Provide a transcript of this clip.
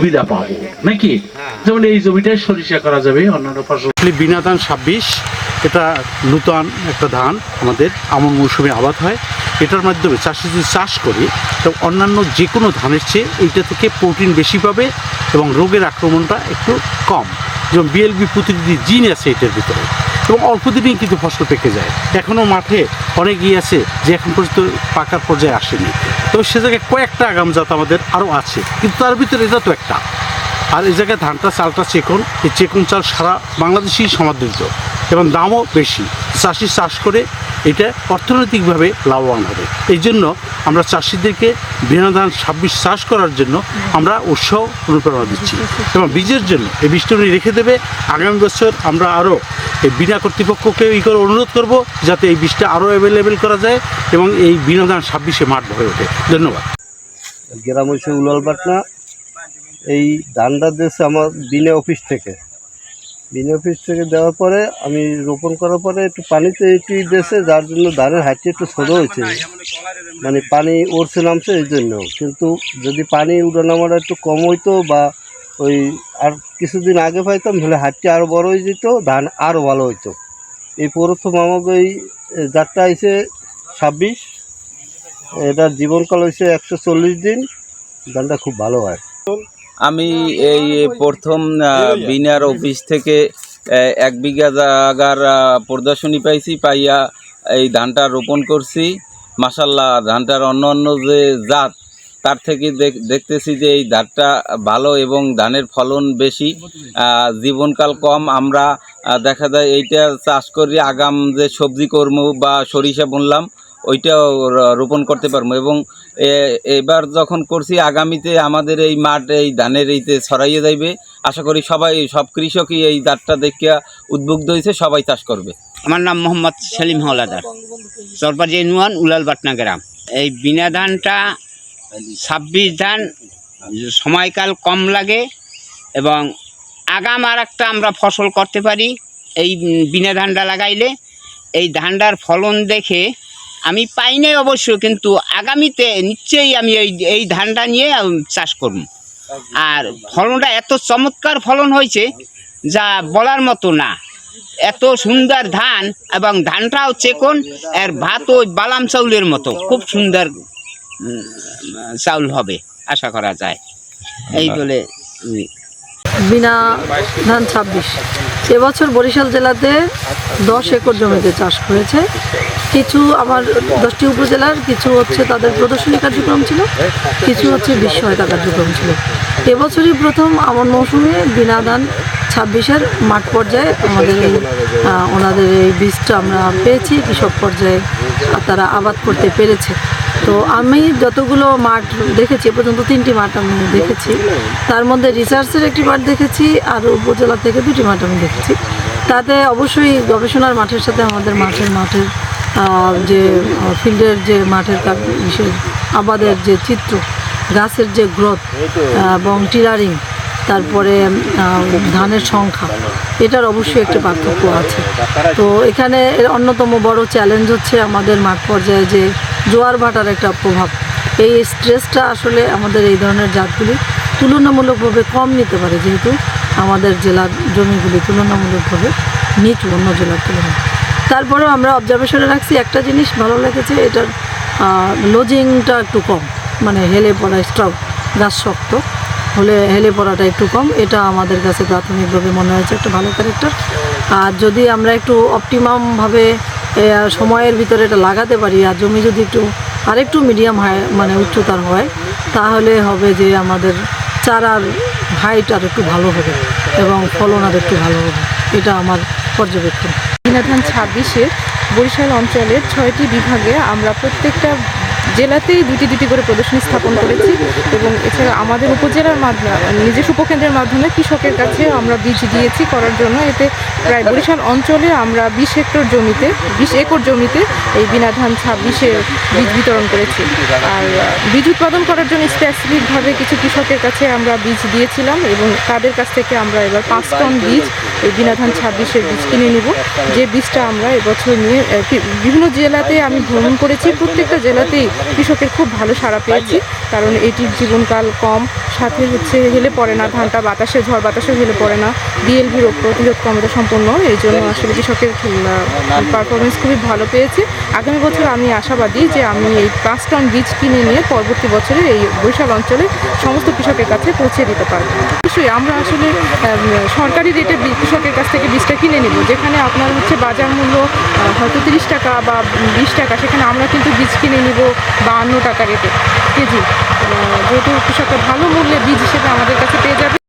সুবিধা পাবো নাকি? যেমন এই জমিটায় সরিষা করা যাবে অন্যান্য ফসল। বিনা ধান ছাব্বিশ এটা নূতন একটা ধান আমাদের আমন মৌসুমে আবাদ হয়। এটার মাধ্যমে চাষি যদি চাষ করে তো অন্যান্য যে কোনো ধানের চেয়ে এইটা থেকে প্রোটিন বেশি পাবে এবং রোগের আক্রমণটা একটু কম। যেমন বিএলবি প্রতিনিধি জিন আছে এটার ভিতরে। এবং অল্প দিনেই কিন্তু ফসল পেকে যায়। এখনও মাঠে অনেক ইয়ে আছে যে এখন পর্যন্ত পাকার পর্যায়ে আসেনি। তো সে জায়গায় কয়েকটা আগাম জাত আমাদের আরও আছে, কিন্তু তার ভিতরে এটা তো একটা। আর এই জায়গায় ধানটা, চালটা চেকুন, এই চেকন চাল সারা বাংলাদেশেই সমাদৃত এবং দামও বেশি। চাষি চাষ করে এটা অর্থনৈতিকভাবে লাভবান হবে। এই জন্য আমরা চাষিদেরকে বিনা ধান ছাব্বিশ চাষ করার জন্য আমরা উৎসাহ অনুপ্রেরণা দিচ্ছি এবং বীজের জন্য এই বীজটা উনি রেখে দেবে। আগামী বছর আমরা আরও এই বিনা কর্তৃপক্ষকে এই করে অনুরোধ করব যাতে এই বীজটা আরও অ্যাভেলেবেল করা যায় এবং এই বিনা ধান ছাব্বিশে মাঠ ভরে ওঠে। ধন্যবাদ। গ্রাম হচ্ছে উলালপাটনা। এই ধানটা দিয়েছে আমার বিনে অফিস থেকে বিনে অফিস থেকে দেওয়ার পরে আমি রোপণ করার পরে একটু পানিতে একটু দিয়েছে যার জন্য ধানের হাইটটা একটু ছোটো হয়েছে। মানে পানি উড়ছে নামছে এই জন্য। কিন্তু যদি পানি উঠানামাটা একটু কম হইতো বা ওই আর কিছুদিন আগে পাইতাম, তাহলে হাইটটা আরও বড় হয়ে যেত, ধান আরও ভালো হইতো। এই প্রথম আমাকে এই জাতটা আইছে ছাব্বিশ। এটার জীবনকাল হয়েছে একশো চল্লিশ দিন। ধানটা খুব ভালো হয়। আমি এই প্রথম বিনার অফিস থেকে এক বিঘা জায়গার আহ, প্রদর্শনী পাইছি পাইয়া এই ধানটা রোপণ করছি। মাসাল্লাহ ধানটার অন্য অন্য যে জাত তার থেকে দেখ- দেখতেছি যে এই ধানটা ভালো এবং ধানের ফলন বেশি। জীবনকাল কম আমরা দেখা যায় এইটা চাষ করি আগাম যে সবজি কর্ম বা সরিষা বুনলাম ওইটাও রোপণ করতে পারব এবং এবার যখন করছি, আগামীতে আমাদের এই মাঠ, এই ধানের এইতে ছড়াইয়ে যাইবে। আশা করি সবাই, সব কৃষকই এই ধানটা দেখিয়া উদ্বুদ্ধ হয়েছে সবাই চাষ করবে। আমার নাম মোহাম্মদ সেলিম হলাদার চরপাজি ইউনিয়ন উলালবাটনা গ্রাম। এই বিনা ধানটা ছাব্বিশ ধান, সময়কাল কম লাগে এবং আগাম আর একটা আমরা ফসল করতে পারি। এই বিনা ধানটা লাগাইলে এই ধানটার ফলন দেখে আমি পাই নাই অবশ্য কিন্তু আগামীতে নিশ্চয়ই আমি এই এই ধানটা নিয়ে চাষ করব। আর ফলনটা এত চমৎকার ফলন হয়েছে যা বলার মতো না। এত সুন্দর ধান এবং ধানটাও চেকন এর ভাত ওই বালাম চাউলের মতো। খুব সুন্দর চাউল হবে আশা করা যায়। এই বলে বিনা ধান ছাব্বিশ। এবছর বরিশাল জেলাতে দশ একর জমিতে চাষ করেছে কিছু আমার দশটি উপজেলার, কিছু হচ্ছে তাদের প্রদর্শনী কার্যক্রম ছিল, কিছু হচ্ছে বিশ্ব সহায়তা কার্যক্রম ছিল। এবছরই প্রথম আমার মৌসুমে বিনা ধান ছাব্বিশের মাঠ পর্যায়ে আমাদের এই ওনাদের এই বীজটা আমরা পেয়েছি। কৃষক পর্যায়ে তারা আবাদ করতে পেরেছে। তো আমি যতগুলো মাঠ দেখেছি পর্যন্ত তিনটি মাঠ আমি দেখেছি। তার মধ্যে রিসার্চের একটি মাঠ দেখেছি, আর উপজেলা থেকে দুটি মাঠ আমি দেখেছি। তাতে অবশ্যই গবেষণার মাঠের সাথে আমাদের মাঠের মাঠের যে, ফিল্ডের যে মাঠের বিশেষ আবাদের যে চিত্র, গাছের যে গ্রোথ এবং টিলারিং, তারপরে ধানের সংখ্যা, এটার অবশ্যই একটা পার্থক্য আছে। তো এখানে অন্যতম বড় চ্যালেঞ্জ হচ্ছে আমাদের মাঠ পর্যায়ে যে জোয়ার ভাটার একটা প্রভাব। এই স্ট্রেসটা আসলে আমাদের এই ধরনের জাতগুলি তুলনামূলকভাবে কম নিতে পারে, যেহেতু আমাদের জেলার জমিগুলি তুলনামূলকভাবে নিচু, অন্য জেলার তুলনায়। তারপরেও আমরা অবজারভেশনে রাখছি, একটা জিনিস ভালো লেগেছে, এটার লোজিংটা একটু কম মানে হেলে পড়া স্ট্রক গাছ শক্ত, হলে হেলে পড়াটা একটু কম, এটা আমাদের কাছে প্রাথমিকভাবে মনে হয়েছে একটা ভালো ক্যারেক্টার আর যদি আমরা একটু অপটিমামভাবে সময়ের ভিতরে এটা লাগাতে পারি, আর জমি যদি একটু, আরেকটু মিডিয়াম হাই মানে উচ্চতার হয়, তাহলে হবে যে আমাদের চারার হাইট আর একটু ভালো হবে এবং ফলন আর একটু ভালো হবে, এটা আমার পর্যবেক্ষণ। দিনাধান ছাব্বিশে বরিশাল অঞ্চলের ছয়টি বিভাগে আমরা প্রত্যেকটা জেলাতেই দুটি দুটি করে প্রদর্শনী স্থাপন করেছি এবং এছাড়া আমাদের উপজেলার মাধ্যমে নিজস্ব উপকেন্দ্রের মাধ্যমে কৃষকের কাছে আমরা বীজ দিয়েছি করার জন্য। এতে প্রায় বরিশাল অঞ্চলে আমরা বিশ হেক্টর জমিতে, বিশ একর জমিতে এই বিনা ধান ছাব্বিশে বীজ বিতরণ করেছি। আর বীজ উৎপাদন করার জন্য স্পেসিফিকভাবে কিছু কৃষকের কাছে আমরা বীজ দিয়েছিলাম এবং তাদের কাছ থেকে আমরা এবার পাঁচ টন বীজ এই বিনা ধান ছাব্বিশের বীজ কিনে নিব। যে বীজটা আমরা এবছর নিয়ে বিভিন্ন জেলাতে আমি ভ্রমণ করেছি। প্রত্যেকটা জেলাতেই কৃষকের খুব ভালো সাড়া পেয়েছি। কারণ এটির জীবনকাল কম, সাথে হচ্ছে হেলে পড়ে না ধানটা, বাতাসে, ঝড় বাতাসে হেলে পড়ে না। ডিএলভি রোগ প্রতিরোধ ক্ষমতা সম্পন্ন। এই জন্য আসলে কৃষকের পারফরমেন্স খুবই ভালো পেয়েছে। আগামী বছর আমি আশাবাদী যে আমি এই পাঁচ টন বীজ কিনে নিয়ে পরবর্তী বছরে এই বরিশাল অঞ্চলে সমস্ত কৃষকের কাছে পৌঁছে দিতে পারব। অবশ্যই, আমরা আসলে সরকারি রেটে কৃষকের কাছ থেকে বীজটা কিনে নেব, যেখানে আপনার হচ্ছে বাজার মূল্য হয়তো তিরিশ টাকা বা বিশ টাকা, সেখানে আমরা কিন্তু বীজ কিনে নিব বাহান্ন টাকা রেটে কেজি। যেহেতু কৃষকরা ভালো মূল্যে বীজ হিসেবে আমাদের কাছে পেয়ে যাবে